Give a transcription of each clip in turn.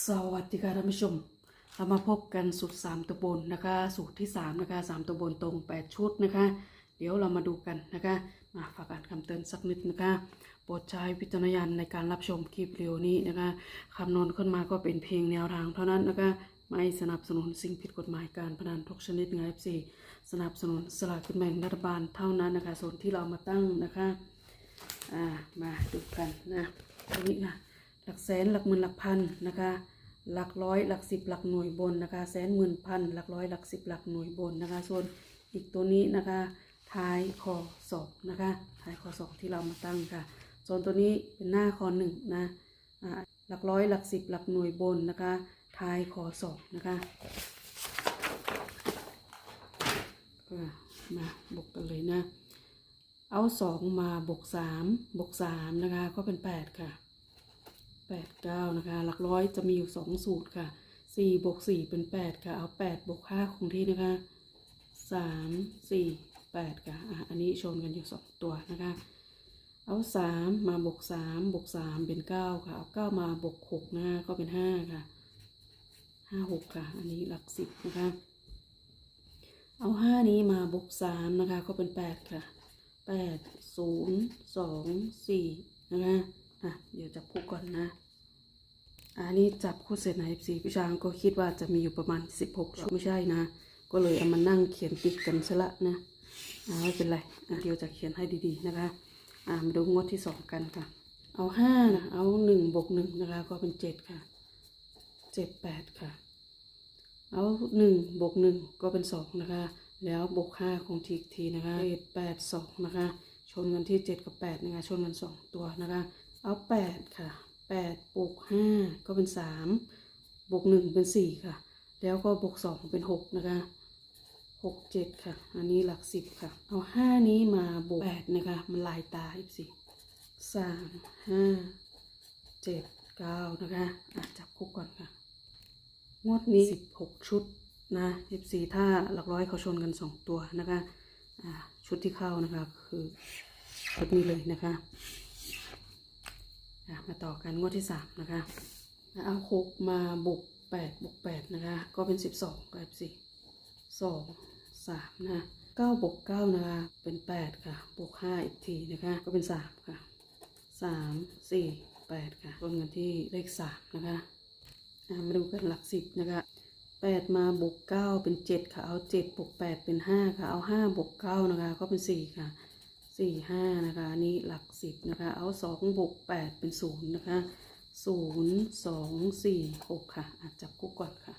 สวัสดีค่ะท่านผู้ชม เรามาพบกันสูตร 3ตัวบนนะคะ สูตรที่ 3 นะคะ 3 ตัวบนตรง 8 ชุดนะคะ เดี๋ยวเรามาดูกันนะคะ มาฝากอ่านคำเตือนสักนิดนะคะ โปรดใช้วิจารณญาณในการรับชมคลิปวิดีโอนี้นะคะคำนวณขึ้นมาก็เป็นเพียงแนวทางเท่านั้นนะคะ ไม่สนับสนุนสิ่งผิดกฎหมายการพนันทุกชนิดไง FC สนับสนุนสลากกินแบ่งรัฐบาลเท่านั้นนะคะ ส่วนที่เรามาตั้งนะคะ อ่า มาดูกันนะตรงนี้นะ หลักแสนหลักหมื่นหลักพันนะคะ หลักร้อยหลักสิบหลักหน่วยบนนะคะ แสนหมื่นพันหลักร้อยหลักสิบหลักหน่วยบนนะคะ ส่วนอีกตัวนี้นะคะ ท้ายคอศอกนะคะ ท้ายคอศอกที่เรามาตั้งค่ะ ส่วนตัวนี้เป็นหน้าคอหนึ่งนะอ่าหลักร้อยหลักสิบหลักหน่วยบนนะคะ ท้ายคอศอกนะคะมาบวกกันเลยนะ เอาสองมาบวกสามบวกสามนะคะ ก็เป็นแปดค่ะ แปดเก้านะคะ หลักร้อยจะมีอยู่สองสูตรค่ะสี่บวกสี่เป็นแปดค่ะ เอาแปดบวกห้าคงที่นะคะสามสี่แปดค่ะอะ อันนี้ชนกันอยู่สองตัวนะคะ เอาสามมาบวกสามบวกสามเป็นเก้าค่ะ เอาเก้ามาบวกหกนะคะก็เป็นห้าค่ะห้าหกค่ะ อันนี้หลักสิบนะคะ เอาห้านี้มาบวกสามนะคะ ก็เป็นแปดค่ะแปดศูนย์สองสี่นะคะ อะ เดี๋ยวจับคู่ก่อนนะ อันนี้จับคู่เสร็จในสี่พี่ช้างก็คิดว่าจะมีอยู่ประมาณสิบหกชุดไม่ใช่นะ ก็เลยเอามานั่งเขียนติดกันซะละนะอ่าไม่เป็นไรอะเดี๋ยวจะเขียนให้ดีๆนะคะอ่ามาดูงวดที่สองกันค่ะ เอาห้านะเอาหนึ่งบวกหนึ่งนะคะก็เป็นเจ็ดค่ะเจ็ดแปดค่ะ เอาหนึ่งบวกหนึ่งก็เป็นสองนะคะ แล้วบวกห้าของทีกทีนะคะเจ็ดแปดสองนะคะ ชนกันที่เจ็ดกับแปดนะคะ ชนกันสองตัวนะคะ เอาแปดค่ะ แปดบวกห้าก็เป็นสามบวกหนึ่งเป็นสี่ค่ะ แล้วก็บวกสองเป็นหกนะคะหกเจ็ดค่ะ อันนี้หลักสิบค่ะ เอาห้านี้มาบวกแปดนะคะ มันลายตาอีกสิสามห้าเจ็ดเก้านะคะอะจับคู่ก่อนค่ะ งวดนี้สิบหกชุดนะสิบสี่ถ้าหลักร้อยเขาชนกันสองตัวนะคะ ชุดที่เข้านะคะ คือชุดนี้เลยนะคะ มาต่อกันงวดที่สามนะคะเอาหกมาบวกแปดบวกแปดนะคะ ก็เป็นสิบสองกับสี่สองสามนะเก้าบวกเก้านะคะ เป็นแปดค่ะ บวกห้าอีกทีนะคะ ก็เป็นสามค่ะสามสี่แปดค่ะรวมกันที่เลขสามนะคะอะมาดูกันหลักสิบนะคะแปดมาบวกเก้าเป็นเจ็ดค่ะ เอาเจ็ดบวกแปดเป็นห้าค่ะ เอาห้าบวกเก้านะคะ ก็เป็นสี่ค่ะ สี่ห้านะคะนนี้หลักสิบนะคะ เอาสองบวกแปดเป็นศูนย์นะคะศูนย์สองสี่หกค่ะอะจับคู่ก่อนค่ะ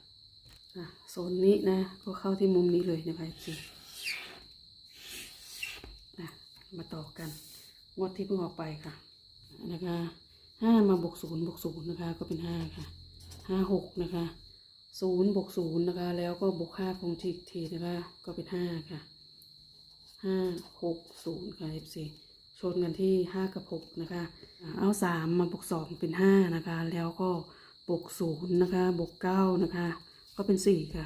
อะโซนนี้นะ ก็เข้าที่มุมนี้เลยนะคะสี่อะมาต่อกัน งวดที่เพิ่งออกไปค่ะ นะคะห้ามาบวกศูนย์บวกศูนย์นะคะ ก็เป็นห้าค่ะห้าหกนะคะศูนย์บวกศูนย์นะคะ แล้วก็บวกห้าคงทีทีนะคะ ก็เป็นห้าค่ะ ห้าหกศูนย์ค่ะ f อฟซีชนกันที่ห้ากับหกนะคะเอาสามมาบวกสองเป็นห้านะคะ แล้วก็บวกศูนย์นะคะบวกเก้านะคะ ก็เป็นสี่ค่ะ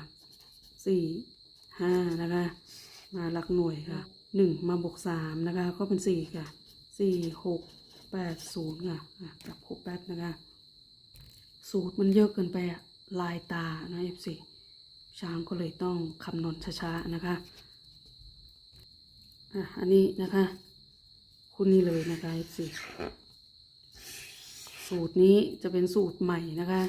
สี่ห้านะคะมาหลักหน่วยค่ะหนึ่งมาบวกสามนะคะ ก็เป็นสี่ค่ะสี่หกแปดศูนย์ค่ะกลับครบแป๊บนะคะ สูตรมันเยอะเกินไปอะลายตานะเอฟซีช้างก็เลยต้องคำนวณช้าๆนะคะ อะอันนี้นะคะ คุณนี่เลยนะคะเอฟซีสูตรนี้จะเป็นสูตรใหม่นะคะ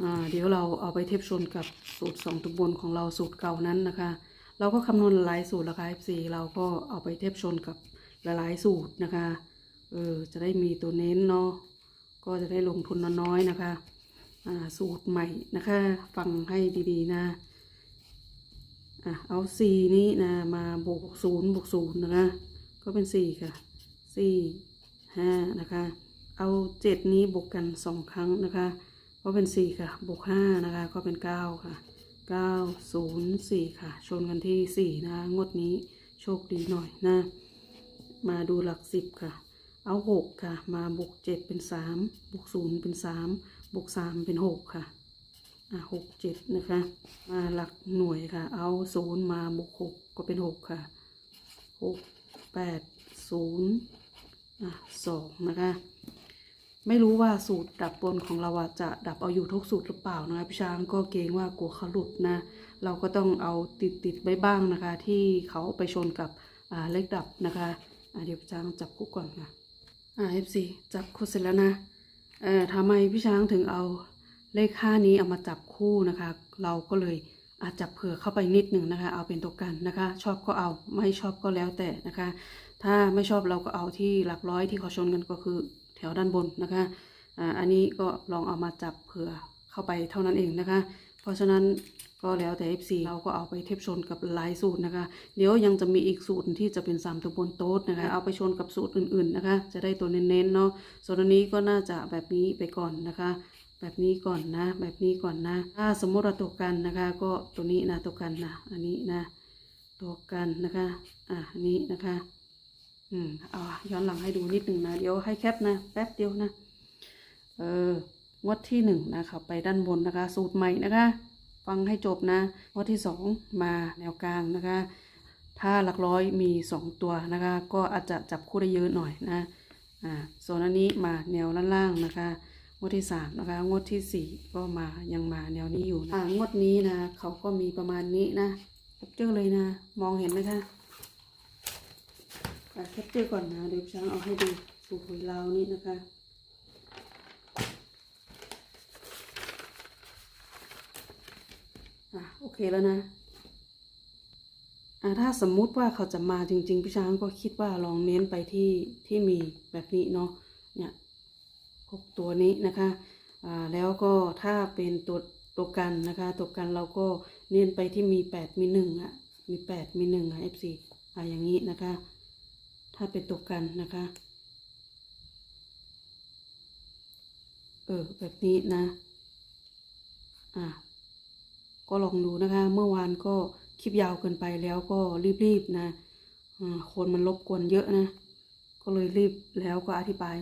อ่าเดี๋ยวเราเอาไปเทียบชนกับสูตรสองตัวบนของเราสูตรเก่านั้นนะคะ เราก็คำนวณหลายสูตรแล้วค่ะ FC เราก็เอาไปเทียบชนกับหลายๆสูตรนะคะเออจะได้มีตัวเน้นเนาะก็จะได้ลงทุนน้อยๆนะคะ อ่า สูตรใหม่นะคะ ฟังให้ดีๆนะ อะเอาสี่นี้นะมาบวกศูนย์บวกศูนย์นะคะ ก็เป็นสี่ค่ะสี่ห้านะคะ เอาเจ็ดนี้บวกกันสองครั้งนะคะ ก็เป็นสี่ค่ะบวกห้านะคะ ก็เป็นเก้าค่ะเก้าศูนย์สี่ค่ะ ชนกันที่สี่นะคะงวดนี้โชคดีหน่อยนะ มาดูหลักสิบค่ะ เอาหกค่ะ มาบวกเจ็ดเป็นสามบวกศูนย์เป็นสามบวกสามเป็นหกค่ะอะ หกเจ็ดนะคะ มาหลักหน่วยค่ะ เอาศูนย์มาบวกหกก็เป็นหกค่ะหกแปดศูนย์สองนะคะ ไม่รู้ว่าสูตรดับบนของเราจะดับเอาอยู่ทุกสูตรหรือเปล่านะคะพี่ช้างก็เกรงว่ากลัวเขาหลุดนะ เราก็ต้องเอาติดติดไว้บ้างนะคะ ที่เขาไปชนกับเลขดับนะคะเดี๋ยวพี่ช้างจับคู่ก่อนค่ะอ่า F4 จับคู่เสร็จแล้วนะเอ่อทำไมพี่ช้างถึงเอา เลขห้านี้เอามาจับคู่นะคะ เราก็เลยอาจจับเผื่อเข้าไปนิดหนึ่งนะคะ เอาเป็นตัวกันนะคะ ชอบก็เอาไม่ชอบก็แล้วแต่นะคะ ถ้าไม่ชอบเราก็เอาที่หลักร้อยที่เขาชนกันก็คือแถวด้านบนนะคะอ่าอันนี้ก็ลองเอามาจับเผื่อเข้าไปเท่านั้นเองนะคะ เพราะฉะนั้นก็แล้วแต่ F4 เราก็เอาไปเทียบชนกับหลายสูตรนะคะ เดี๋ยวยังจะมีอีกสูตรที่จะเป็น 3 ตัวบนโต๊ดนะคะ เอาไปชนกับสูตรอื่นๆนะคะ จะได้ตัวเน้นๆเนาะส่วนอันนี้ก็น่าจะแบบนี้ไปก่อนนะคะ แบบนี้ก่อนนะ แบบนี้ก่อนนะ ถ้าสมมติเราตัวกันนะคะ ก็ตัวนี้นะตัวกันนะอันนี้นะตัวกันนะคะ อะอันนี้นะคะ อืมเอาย้อนหลังให้ดูนิดหนึ่งนะเดี๋ยวให้แคปนะแป๊บเดียวนะ เอองวดที่หนึ่งนะคะไปด้านบนนะคะ สูตรใหม่นะคะ ฟังให้จบนะงวดที่สองมาแนวกลางนะคะ ถ้าหลักร้อยมีสองตัวนะคะ ก็อาจจะจับคู่ได้เยอะหน่อยนะอ่าส่วนอันนี้มาแนวล่างๆนะคะ วดที่สามนะคะงวดที่สี่ก็มายังมาแนวนี้อยู่นะอ่างวดนี้นะเขาก็มีประมาณนี้นะแคปเจอร์เลยนะ มองเห็นไหมคะอะแคปเจอร์ก่อนนะเดี๋ยวช้างเอาให้ดูสูตรหวยลาวนี่นะคะอะโอเคแล้วนะอะถ้าสมมุติว่าเขาจะมาจริงๆพี่ช้างก็คิดว่าลองเน้นไปที่ที่มีแบบนี้เนาะเนี่ย หกตัวนี้นะคะแล้วก็ถ้าเป็นตัวตัวกันนะคะตัวกันเราก็เน้นไปที่มีแปดมีหนึ่งอะมีแปดมีหนึ่งอะ F4 อะอย่างนี้นะคะ ถ้าเป็นตัวกันนะคะเออแบบนี้นะอะก็ลองดูนะคะ เมื่อวานก็คลิปยาวเกินไปแล้วก็รีบๆนะคนมันรบกวนเยอะนะ ก็เลยรีบแล้วก็อธิบาย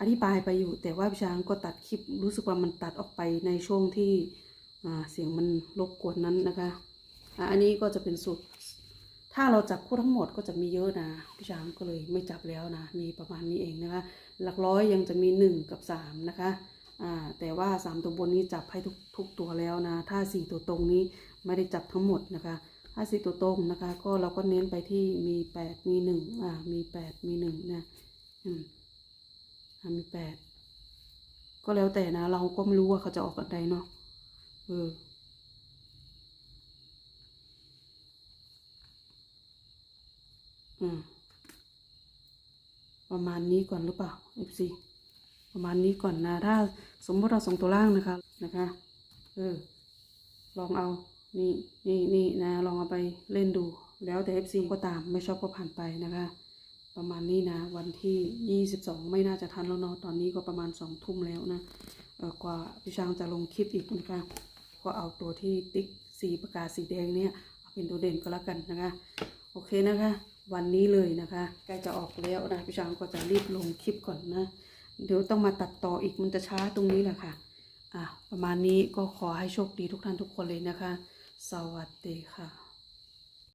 อธิบายไปอยู่ แต่ว่าพี่ช้างก็ตัดคลิปรู้สึกว่ามันตัดออกไปในช่วงที่เสียงมันรบกวนนั้นนะคะอันนี้ก็จะเป็นสูตร ถ้าเราจับคู่ทั้งหมดก็จะมีเยอะนะพี่ช้างก็เลยไม่จับแล้วนะมีประมาณนี้เองนะคะ หลักร้อยยังจะมีหนึ่งกับสามนะคะแต่ว่าสามตัวบนนี้จับให้ทุกทุกตัวแล้วนะ ถ้าสี่ตัวตรงนี้ไม่ได้จับทั้งหมดนะคะถ้าสี่ตัวตรงนะคะ ก็เราก็เน้นไปที่มีแปดมีหนึ่งอ่ามีแปดมีหนึ่งนะอืม มีแปดก็แล้วแต่นะ เราก็ไม่รู้ว่าเขาจะออกกันใดเนาะเอออืมประมาณนี้ก่อนหรือเปล่า FC ประมาณนี้ก่อนนะ ถ้าสมมติเราส่งตัวล่างนะคะนะคะ เออ ลองเอา นี่นี่นี่นะ ลองเอาไปเล่นดู แล้วแต่ FC ก็ตามไม่ชอบก็ผ่านไปนะคะ ประมาณนี้นะ วันที่ 22 ไม่น่าจะทันแล้วเนาะตอนนี้ก็ประมาณ2ทุ่มแล้วนะกว่าพี่ช้างจะลงคลิปอีกนะคะก็เอาตัวที่ติ๊กสีประกาศสีแดงเนี่ยเอาเป็นตัวเด่นก็แล้วกันนะคะ โอเคนะคะ วันนี้เลยนะคะใกล้จะออกแล้วนะพี่ช้างก็จะรีบลงคลิปก่อนนะ เดี๋ยวต้องมาตัดต่ออีกมันจะช้าตรงนี้แหละค่ะอะประมาณนี้ก็ขอให้โชคดีทุกท่านทุกคนเลยนะคะ สวัสดีค่ะ